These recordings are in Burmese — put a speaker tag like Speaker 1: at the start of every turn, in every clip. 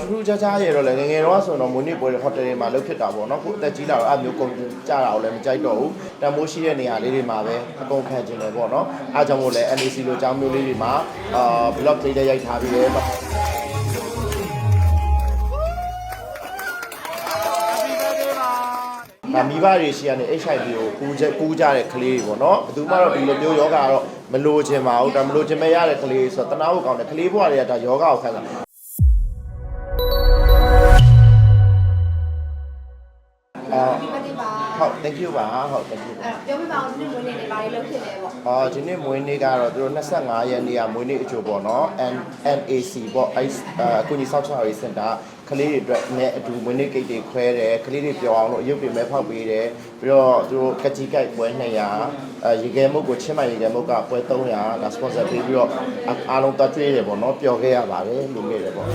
Speaker 1: ထူးထူးခြားခြားရတော့လေငယ်ငယ်တော့ဆိုတော့မွေးနေ့ပွဲတွေဟိုတယ်တွေမှာလုပ်ဖြစ်တာပေါ့နော်ကိုအသက်ကြီးလာတော့အဲ့မျိုးကုန်ကြတာကိုလည်းမကြိုက်တော့ဘူးတန်မိုးရှိတဲ့နေရာလေးတွေမှာပဲအကုန်ခံကျင်တယ်ပေါ့နော်အားကြောင့်မို့လဲ NAC လိုအကြောင်းမျိုးလေးတွေမှာအာ blog လေးတွေရိုက်ထားပြီးတယ်ဒါမိဘတွေရှိရနေ HIV ကိုကူးချက်ကူးကြတဲ့ကလေးတွေပေါ့နော်ဘယ်သူမှတော့ဒီလိုမျိုးယောဂကတော့မလိုချင်ပါဘူးဒါမလိုချင်မဲ့ရတဲ့ကလေးဆိုတော့တနာဖို့ကောင်းတယ်ကလေးဘဝတွေကဒါယောဂကိုခံစား thank you ပါဟုတ် thank you ပါ
Speaker 2: အဲ့ပြောပြပါအောင်ဒီမွေးနေ့တွေဘာတွေလုပ်ဖြစ်လဲပေါ့
Speaker 1: အာဒီနေ့မွေးနေ့ကတော့သူတို့25ရက်နေ့ကမွေးနေ့အချို့ပေါ့နော် N NAC ပေါ့အဲအကူကြီးဆောက်ချရေးစင်တာကလေးတွေအတွက်နဲ့အတူမွေးနေ့ကိတ်တွေခွဲတယ်ကလေးတွေပျော်အောင်လို့အရုပ်တွေမဲဖောက်ပေးတယ်ပြီးတော့သူတို့ကကြီးကိုက်ပွဲ200အဲရေခဲမုတ်ကိုချင်းမိုင်ရေခဲမုတ်ကပွဲ300ဒါ sponsor ပေးပြီးတော့အားလုံးတက်ကျွေးတယ်ပေါ့နော်ပျော်ခဲ့ရပါတယ်လူငယ်တွေပေါ့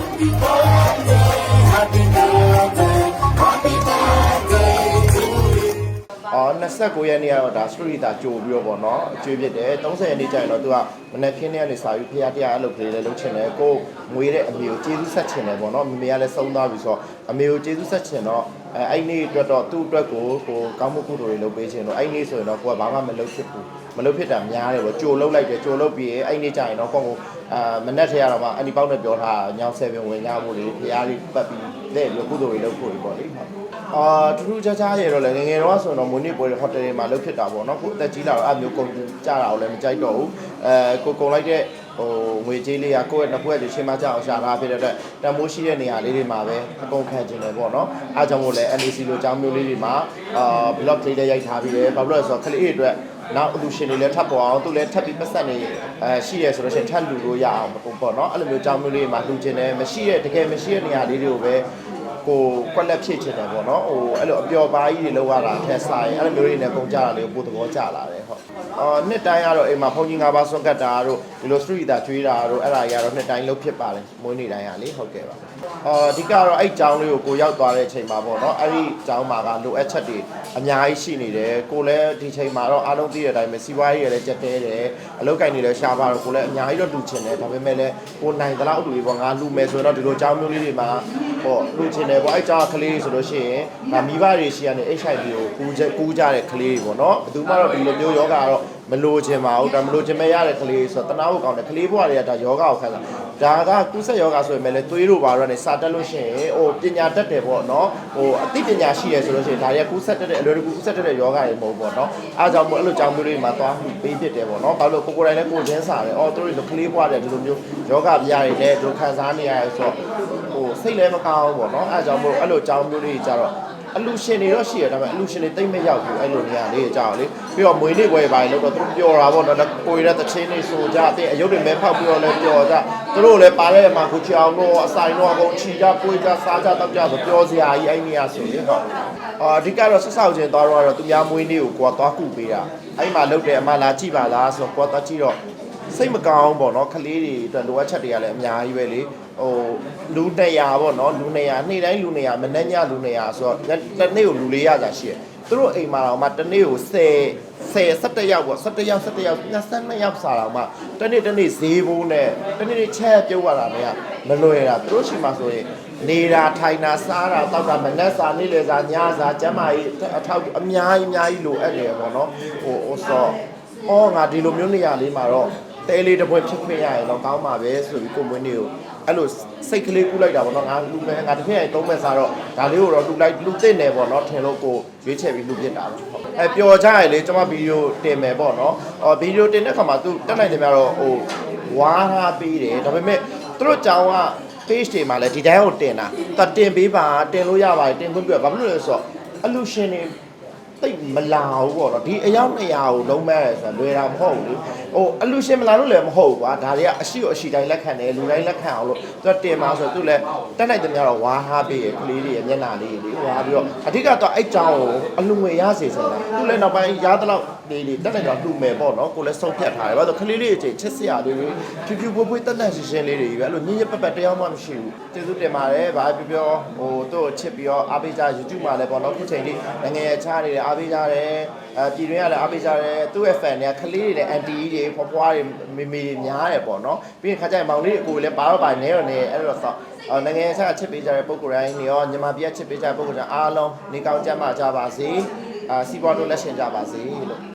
Speaker 1: အော်29ရက်နေ့ကတော့ဒါစထရီတာကြိုပြီးတော့ပေါ့နော်အကျွေးဖြစ်တယ်30ရက်နေ့ကျရင်တော့သူကမနေ့ခင်းနေ့ကနေစာပြီးဖះတရားအဲ့လိုကလေးလေးလုပ်ချင်တယ်ကိုငွေတဲ့အမေကိုကျေးဇူးဆက်ချင်တယ်ပေါ့နော်မမေကလည်းဆုံးသွားပြီဆိုတော့အမေကိုကျေးဇူးဆက်ချင်တော့အဲအဲ့နေ့အတွက်တော့သူ့အတွက်ကိုကိုကောင်းမှုကုသိုလ်တွေလုပ်ပေးချင်တော့အဲ့နေ့ဆိုရင်တော့ကိုကဘာမှမလုပ်ဖြစ်ဘူးမလုပ်ဖြစ်တာများတယ်ပေါ့ကြိုလုပ်လိုက်တယ်ကြိုလုပ်ပြီးရင်အဲ့နေ့ကျရင်တော့ကိုကိုအာမနေ့ထဲရတော့မှအန်ဒီပေါက်နဲ့ပြောထားညောင်7ဝင်ကြဖို့လေဖះလေးပတ်ပြီးတဲ့ပြီးကုသိုလ်တွေလုပ်ဖို့လေပေါ့လေ ဟုတ်အာထူးထူးခြားခြားရတော့လေငယ်ငယ်တော့ဆိုတော့မွေးနေ့ပွဲတွေဟိုတယ်တွေမှာလုပ်ဖြစ်တာပေါ့နော်ကိုအသက်ကြီးလာတော့အဲ့မျိုးကုန်ကြတာကိုလည်းမကြိုက်တော့ဘူးအဲကိုကုန်လိုက်တဲ့ဟိုငွေကြေးလေးကကိုယ့်ရဲ့နှစ်ဖက်တွေရှင်းမကြအောင်ရှာထားဖြစ်တဲ့အတွက်တန်မိုးရှိတဲ့နေရာလေးတွေမှာပဲအကုန်ခံကျင်တယ်ပေါ့နော်အားကြောင့်မို့လဲ NAC လိုအကြောင်းမျိုးလေးတွေမှာအာ blog လေးတွေရိုက်ထားပြီးတယ်ဘာလို့လဲဆိုတော့ခလေးတွေအတွက်နောက်အလူရှင်တွေလည်းထပ်ပေါ်အောင်သူလည်းထပ်ပြီးပတ်သက်နေအဲရှိရဆိုတော့ရှင်ထပ်လူလို့ရအောင်ပေါ့နော်အဲ့လိုမျိုးအကြောင်းမျိုးလေးတွေမှာလူကျင်တယ်မရှိတဲ့တကယ်မရှိတဲ့နေရာလေးတွေကိုပဲ ကိုကွက်လက်ဖြစ်ချင်တယ်ပေါ့နော်ဟိုအဲ့လိုအပျော်ပါးကြီးတွေလောက်ရတာထက်ဆိုင်အဲ့လိုမျိုးတွေနဲ့ပုံကြတာလေးကိုပိုသဘောကျလာတယ်ဟုတ်အော်နှစ်တိုင်းကတော့အိမ်မှာဖုန်ကြီး၅ပါးဆွန့်ကတ်တာတို့ဒီလို street တာကျွေးတာတို့အဲ့ဒါကြီးကတော့နှစ်တိုင်းလုပ်ဖြစ်ပါတယ်မွေးနေ့တိုင်းကလေဟုတ်ကဲ့ပါ အော်အဓိကတော့အဲ့ကျောင်းလေးကိုကိုရောက်သွားတဲ့အချိန်မှာပေါ့နော်အဲ့ဒီကျောင်းမှာကလိုအပ်ချက်တွေအများကြီးရှိနေတယ်ကိုလည်းဒီချိန်မှာတော့အားလုံးသိတဲ့အတိုင်းပဲစီးပွားရေးရလည်းကြက်တဲတယ်အလုပ်ကိုင်တွေလည်းရှားပါတော့ကိုလည်းအများကြီးတော့လူချင်တယ်ဒါပေမဲ့လည်းကိုနိုင်သလောက်လူတွေပေါ့ငါလူမယ်ဆိုတော့ဒီလိုကျောင်းမျိုးလေးတွေမှာပေါ့လူချင်တယ်ပေါ့အဲ့ကျောင်းကကလေးဆိုလို့ရှိရင်ဒါမိဘတွေရှိရနေ HIV ကိုကူးချက်ကူးကြတဲ့ကလေးတွေပေါ့နော်ဘယ်သူမှတော့ဒီလိုမျိုးယောဂကတော့မလိုချင်ပါဘူးဒါမလိုချင်မဲ့ရတဲ့ကလေးဆိုတော့တနာဖို့ကောင်းတယ်ကလေးဘဝတွေကဒါယောဂကိုခံစားဒါကကုသယောဂဆိုပေမဲ့လည်းသွေးတို့ဘာတော့နေစာတက်လို့ရှိရင်ဟိုပညာတတ်တယ်ပေါ့နော်ဟိုအသိပညာရှိရဆိုလို့ရှိရင်ဒါတွေကကုသတက်တဲ့အလွယ်တကူကုသတက်တဲ့ယောဂတွေမဟုတ်ဘူးပေါ့နော်အားကြောင့်မို့အဲ့လိုကြောင့်မျိုးလေးမှာသွားမှုပေးဖြစ်တယ်ပေါ့နော်ဘာလို့ကိုကိုယ်တိုင်လည်းကိုယ်ချင်းစားတယ်အော်သူတို့ကလေးဘဝတွေဒီလိုမျိုးယောဂပြားတွေနဲ့တို့ခံစားနေရတယ်ဆိုတော့ဟိုစိတ်လည်းမကောင်းဘူးပေါ့နော်အားကြောင့်မို့အဲ့လိုကြောင့်မျိုးလေးကြတော့ အလူရှင်တွေတော့ရှိရဒါပေမဲ့အလူရှင်တွေတိတ်မရောက်ဘူးအဲ့လိုနေရာလေးကြောက်လေပြီးတော့မွေးနေ့ပွဲပိုင်းလို့တော့သူပျော်တာပေါ့နော်ကိုရတဲ့တချင်းတွေဆိုကြတဲ့အယုတ်တွေမဲဖောက်ပြီးတော့လည်းပျော်ကြသူတို့လည်းပါတဲ့မှာကိုချအောင်တော့အဆိုင်တော့အကုန်ချီကြကိုကြစားကြတောက်ကြဆိုပျော်စရာကြီးအဲ့နေရာဆိုလေဟုတ်အာအဓိကတော့ဆက်ဆောက်ခြင်းသွားတော့သူများမွေးနေ့ကိုကိုကသွားကူပေးတာအဲ့မှာလုပ်တယ်အမလာကြည့်ပါလားဆိုတော့ကိုကသွားကြည့်တော့စိတ်မကောင်းပေါ့နော်ကလေးတွေအတွက်လိုအပ်ချက်တွေကလည်းအများကြီးပဲလေ ဟိုလူ100ပေါ့နော်လူ100နေ့တိုင်းလူ100မနေ့ညလူ100ဆိုတော့တစ်နေ့ကိုလူ400ကြာရှိတယ်သူတို့အိမ်မှာတော့မှတစ်နေ့ကို10 10 17ယောက်ပေါ့17ယောက်17ယောက်22ယောက်စားတော့မှတစ်နေ့တစ်နေ့ဈေးဘိုးနဲ့တစ်နေ့နေ့ချက်ပြုတ်ရတာနဲ့မလွယ်တာသူတို့ရှိမှဆိုရင်နေတာထိုင်တာစားတာတောက်တာမနက်စာနေ့လယ်စာညစာကျမ်းမာရေးအထောက်အများကြီးအများကြီးလိုအပ်တယ်ပေါ့နော်ဟိုဟိုဆိုအော်ငါဒီလိုမျိုးနေရာလေးမှာတော့တဲလေးတစ်ပွဲဖြစ်ခွင့်ရရင်တော့ကောင်းပါပဲဆိုပြီးကိုမွေးနေ့ကို အဲ့လိုစိတ်ကလေးကူးလိုက်တာပေါ့နော်ငါလူမဲငါတစ်ဖက်ရင်သုံးမဲ့စားတော့ဒါလေးကိုတော့လူလိုက်လူသိနေပေါ့နော်ထင်လို့ကိုရွေးချယ်ပြီးလူပြစ်တာပေါ့ဟုတ်အဲပျော်ကြရလေကျွန်မဗီဒီယိုတင်မယ်ပေါ့နော်အော်ဗီဒီယိုတင်တဲ့ခါမှာသူတက်နိုင်တယ်များတော့ဟိုဝါထားပေးတယ်ဒါပေမဲ့သူတို့ကြောင်က page တွေမှာလည်းဒီတိုင်းကိုတင်တာသူတင်ပေးပါတင်လို့ရပါတယ်တင်ခွင့်ပြုဘာဖြစ်လို့လဲဆိုတော့အလူရှင်တွေ တိတ်မလာဘူးပေါ့နော်ဒီအယောက်200ကိုလုံးမဲ့ဆိုတော့လွယ်တာမဟုတ်ဘူးလေဟိုအလူရှင်မလာလို့လည်းမဟုတ်ဘူးကွာဒါတွေကအရှိကိုအရှိတိုင်းလက်ခံတယ်လူတိုင်းလက်ခံအောင်လို့သူကတင်ပါဆိုသူလည်းတက်နိုင်တယ်များတော့ဝါဟားပေးရကလေးတွေရဲ့မျက်နှာလေးတွေဝါပြီးတော့အဓိကတော့အဲ့ကြောင်ကိုအလူငွေရစေစမ်းတာသူလည်းနောက်ပိုင်းရသလောက်လေးတွေတက်နိုင်တော့လူမယ်ပေါ့နော်ကိုလည်းစုံဖြတ်ထားတယ်ဘာလို့ကလေးလေးအချိန်ချစ်စရာလေးတွေဖြူဖြူပွေးပွေးတက်တက်ရှင်းရှင်းလေးတွေပဲအဲ့လိုညင်ညင်ပတ်ပတ်တရားမှမရှိဘူးကျေးဇူးတင်ပါတယ်ဗာပြောပြောဟိုသူ့ကိုချစ်ပြီးတော့အားပေးကြ YouTube မှာလည်းပေါ့နော်ခုချိန်လေးငငယ်ရချားနေတယ်အားပေးကြတယ်အဲပြည်တွင်းကလည်းအားပေးကြတယ်သူ့ရဲ့ fan တွေကကလေးတွေလည်း anti တွေဖွားဖွားတွေမေမေတွေများတယ်ပေါ့နော်ပြီးရင်ခါကျရင်မောင်လေးတွေကိုလည်းဘာတော့ပါနေရောနေအဲ့တော့ဆောက်အော်နိုင်ငံခြားချစ်ပေးကြတဲ့ပုံကိုယ်တိုင်းနေရောညီမပြည့်ချစ်ပေးကြတဲ့ပုံကိုယ်တိုင်းအားလုံးနေကောင်းကြမှာကြပါစေအာစီးပွားတို့လက်ရှင်ကြပါစေလို့